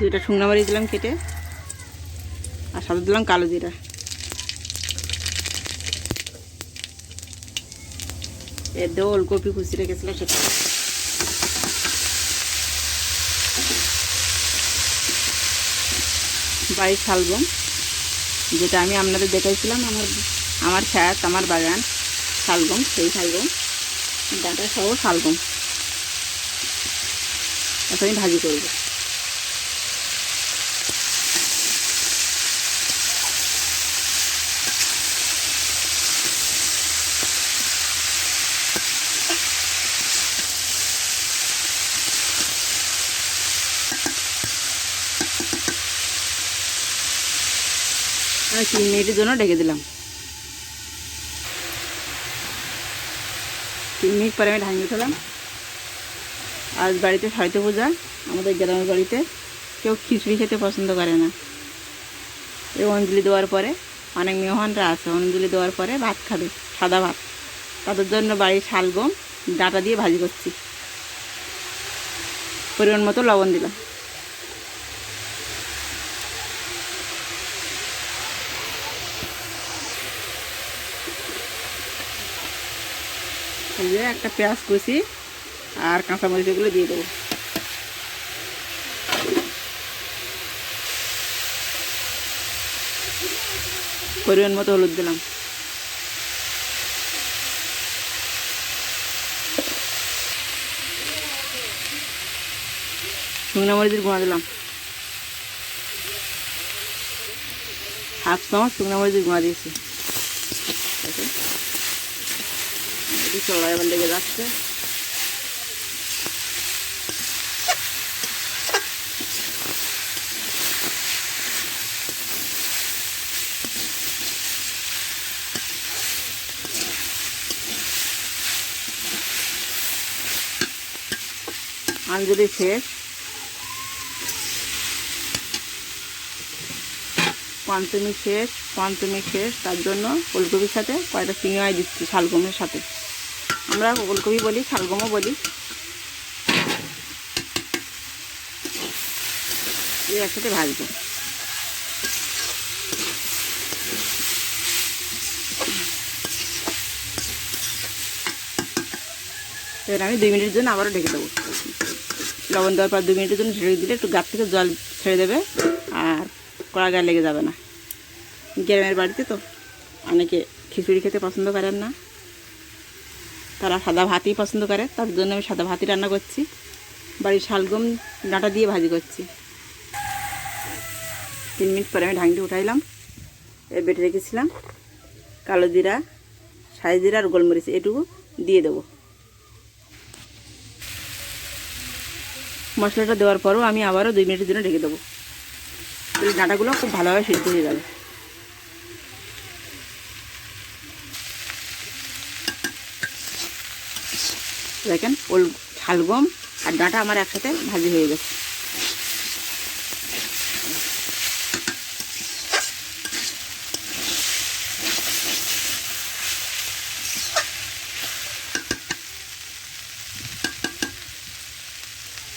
দুইটা শুকনো মরিচ দিলাম কেটে আর সাথে দিলাম কালো জিরা। এর দিয়ে ওলকপি কুচি রেখেছিলাম সেটা বাড়ির শালগম যেটা আমি আপনাদের দেখাইছিলাম আমার আমার খ্যাত আমার বাগান শালগম সেই শালগম ডাঁটা সহ শালগম এখন আমি ভাজি করব। আমি তিন মিনিটের জন্য ঢেকে দিলাম। তিন মিনিট পরে আমি ঢাঙ্গি উঠালাম আজ বাড়িতে সয়তে পূজা, আমাদের গ্রামের বাড়িতে কেউ খিচুড়ি খেতে পছন্দ করে না। এই অঞ্জলি দেওয়ার পরে অনেক মেহমানরা আছে অঞ্জলি দেওয়ার পরে ভাত খাবে, সাদা ভাত। তাদের জন্য বাড়ির শালগম, ডাঁটা দিয়ে ভাজি করছি। পরিমাণ মতো লবণ দিলাম। এই যে একটা পেঁয়াজ কুচি আর কাঁচামরিচ এগুলো দিয়ে দেবো। পরিমাণ মতো হলুদ দিলাম। শুকনো মরিচের গুঁড়া দিলাম। হাফ চামচ শুকনো মরিচের গুঁড়া দিয়েছি। চড়া এবার লেগে যাচ্ছে। আঞ্জলি শেষ পঞ্চমী শেষ পঞ্চমী শেষ, তার জন্য ফুলকপির সাথে কয়টা চিংড়াই দিচ্ছি শালগমের সাথে। আমরা ফুলকপি বলি শালগমও বলি। একসাথে ভাজবো। এবার আমি দুই মিনিটের জন্য আবারও ঢেকে দেবো। লবণ দেওয়ার পর দুই মিনিটের জন্য ঢেকে দিলে একটু গাছ থেকে জল ছেড়ে দেবে আর কড়া গায়ে লেগে যাবে না। গ্রামের বাড়িতে তো অনেকে খিচুড়ি খেতে পছন্দ করেন না। তারা সাদা ভাতই পছন্দ করে, তার জন্য আমি সাদা ভাতই রান্না করছি। বাড়ির শালগম ডাঁটা দিয়ে ভাজি করছি। তিন মিনিট পরে আমি ঢাকনিটি উঠাইলাম এ বেটে রেখেছিলাম। কালো জিরা, সাই জিরা আর গোলমরিচ এটুকু দিয়ে দেবো। মশলাটা দেওয়ার পরও আমি আবারও দুই মিনিটের জন্য ঢেকে দেবো। ডাঁটাগুলো খুব ভালোভাবে সিদ্ধ হয়ে যাবে দেখেন, ওল শালগম আর ডাঁটা আমার একসাথে ভাজি হয়ে গেছে।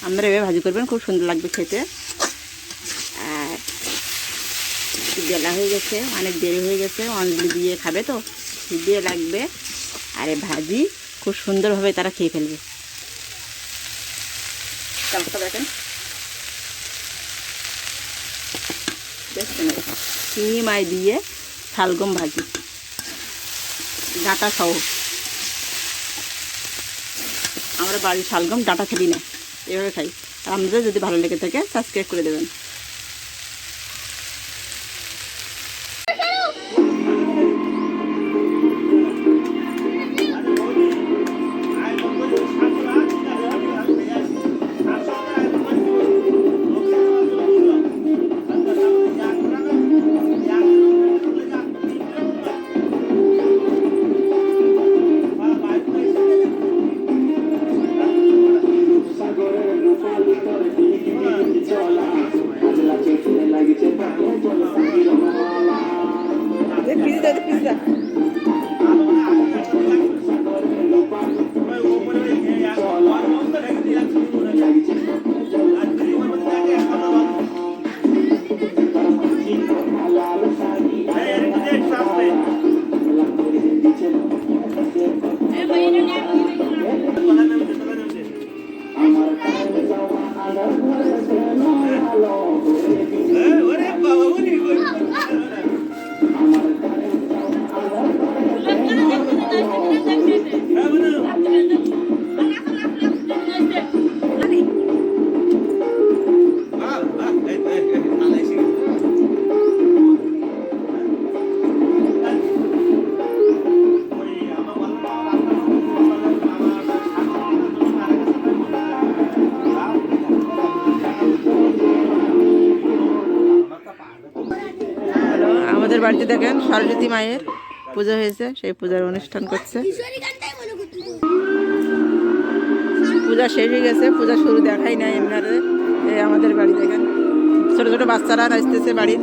আপনারা এভাবে ভাজি করবেন, খুব সুন্দর লাগবে খেতে। আর বেলা হয়ে গেছে, অনেক দেরি হয়ে গেছে অঞ্জলি দিয়ে খাবে তো দিয়ে লাগবে। আর ভাজি খুব সুন্দরভাবে তারা খেয়ে ফেলবে। দেখছেন চিংড়ি মাছ দিয়ে শালগম ভাজি। ডাঁটা সহ। আমরা বাড়ির শালগম, ডাঁটা খেলি না। এভাবে খাই। আমাদের যদি ভালো লেগে থাকে সাবস্ক্রাইব করে দেবেন। সরস্বতী মায়ের পুজো হয়েছে, সেই পূজার অনুষ্ঠান করছে। পূজা শেষ হয়ে গেছে, পূজা শুরু দেখাই নাই এই আমাদের বাড়ি দেখেন ছোট ছোট বাচ্চারা নাচতেছে বাড়ির।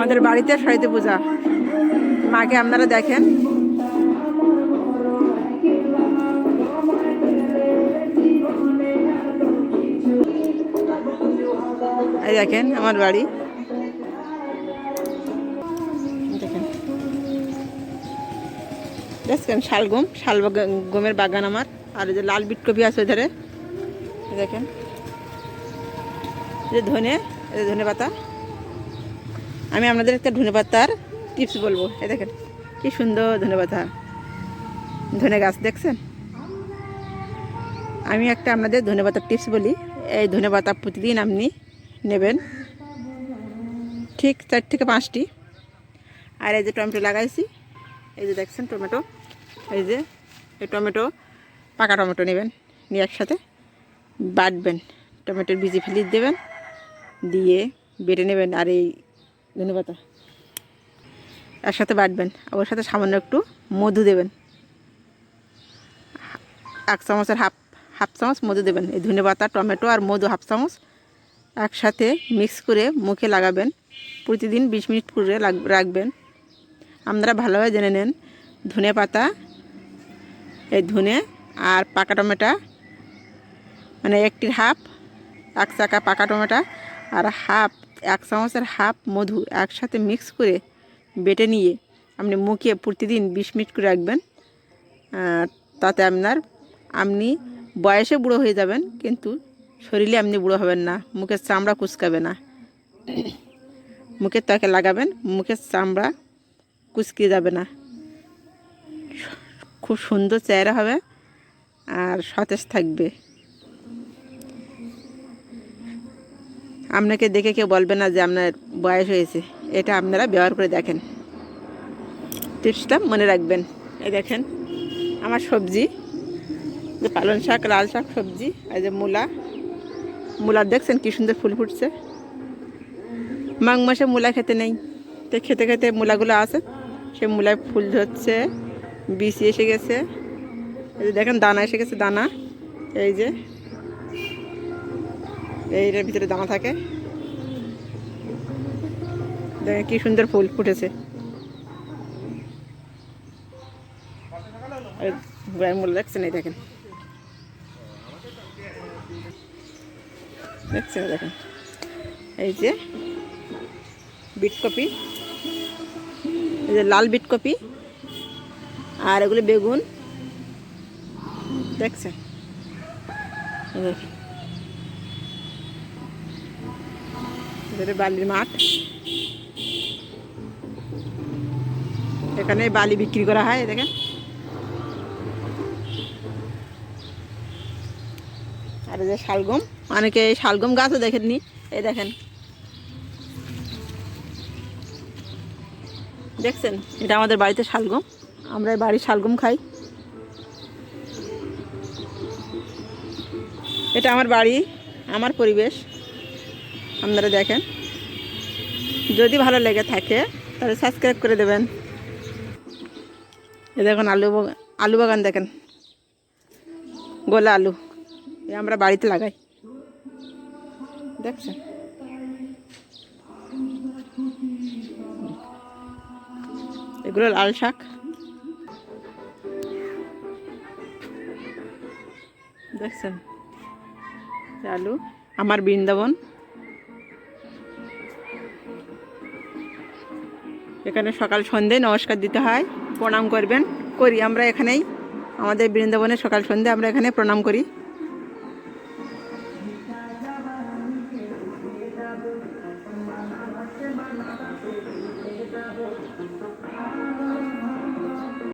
আমাদের বাড়িতে সরস্বতী পূজা। মাকে আপনারা দেখেন। এই দেখেন আমার বাড়ি। দেখেন। দেখছেন শালগম শাল গমের বাগান আমার। আর যে লাল বিট কপি আছে ধারে দেখেন। যে ধনে ধনে পাতা। আমি আপনাদের একটা ধনে পাতার টিপস বলব। এই দেখেন, কি সুন্দর ধনে পাতা ধনে গাছ দেখছেন? আমি একটা আপনাদের ধনে পাতার টিপস বলি। এই ধনে পাতা প্রতিদিন আপনি নেবেন। ঠিক চার থেকে পাঁচটি। আর এই যে টমেটো লাগাইছি, এই যে দেখছেন টমেটো? এই যে, এই টমেটো, পাকা টমেটো নেবেন। নিয়ে একসাথে বাটবেন। টমেটোর বীজি ফেলি দেবেন। দিয়ে বেটে নেবেন। আর এই ধনে পাতা একসাথে বাটবেন, ওর সাথে সামান্য একটু মধু দেবেন। এক চামচের হাফ হাফ চামচ মধু দেবেন। এই ধনে পাতা, টমেটো আর মধু হাফ চামচ একসাথে মিক্স করে মুখে লাগাবেন। প্রতিদিন বিশ মিনিট করে রাখবেন। আপনারা ভালোভাবে জেনে নেন ধনে পাতা, এই ধনে আর পাকা টমেটো মানে একটির হাফ, এক চাকা পাকা টমেটো আর হাফ এক চামচের হাফ মধু একসাথে মিক্স করে বেটে নিয়ে আপনি মুখে প্রতিদিন বিশ মিনিট করে রাখবেন। তাতে আপনার, আপনি বয়সে বুড়ো হয়ে যাবেন, কিন্তু শরীরে আপনি বুড়ো হবেন না, মুখের চামড়া কুচকাবে না। মুখের ত্বকে লাগাবেন, মুখের চামড়া কুচকে যাবে না। খুব সুন্দর চেহারা হবে আর সতেজ থাকবে। আপনাকে দেখে কেউ বলবে না যে আপনার বয়স হয়েছে। এটা আপনারা ব্যবহার করে দেখেন। টিপসটা মনে রাখবেন। এই দেখেন, আমার সবজি, যে পালং শাক, লাল শাক সবজি এই যে মূলা। মূলার দেখছেন কী সুন্দর ফুল ফুটছে? মাঘ মাসে মূলা খেতে নেই। তো খেতে খেতে মূলাগুলো আছে। সে মূলায় ফুল ধরছে, বিচি এসে গেছে। এই যে দেখেন, দানা এসে গেছে, দানা। এই যে এইটার ভিতরে দানা থাকে। দেখেন কি সুন্দর ফুল ফুটেছে। দেখছেন এই দেখেন। দেখছেন দেখেন। এই যে বিট কপি। এই যে লাল বিট কপি। আর এগুলো বেগুন। দেখছেন? দেখেন এটা বালির মাঠ। এখানে বালি বিক্রি করা হয়, দেখেন। আর যে শালগম, অনেকে শালগম গাছও দেখেননি, এই দেখেন। দেখছেন? এটা আমাদের বাড়িতে শালগম, আমরা বাড়ির শালগম খাই। এটা আমার বাড়ি, আমার পরিবেশ। আপনারা দেখেন। যদি ভালো লেগে থাকে, তাহলে সাবস্ক্রাইব করে দেবেন। এ দেখুন আলু আলু বাগান দেখেন। গোলা আলু। এ আমরা বাড়িতে লাগাই। দেখছেন? এগুলো লাল শাক। দেখছেন? আলু। আমার বৃন্দাবন। এখানে সকাল সন্ধে নমস্কার দিতে হয়, প্রণাম করবেন। করি আমরা এখানেই। আমাদের বৃন্দাবনে সকাল সন্ধে আমরা এখানে প্রণাম করি।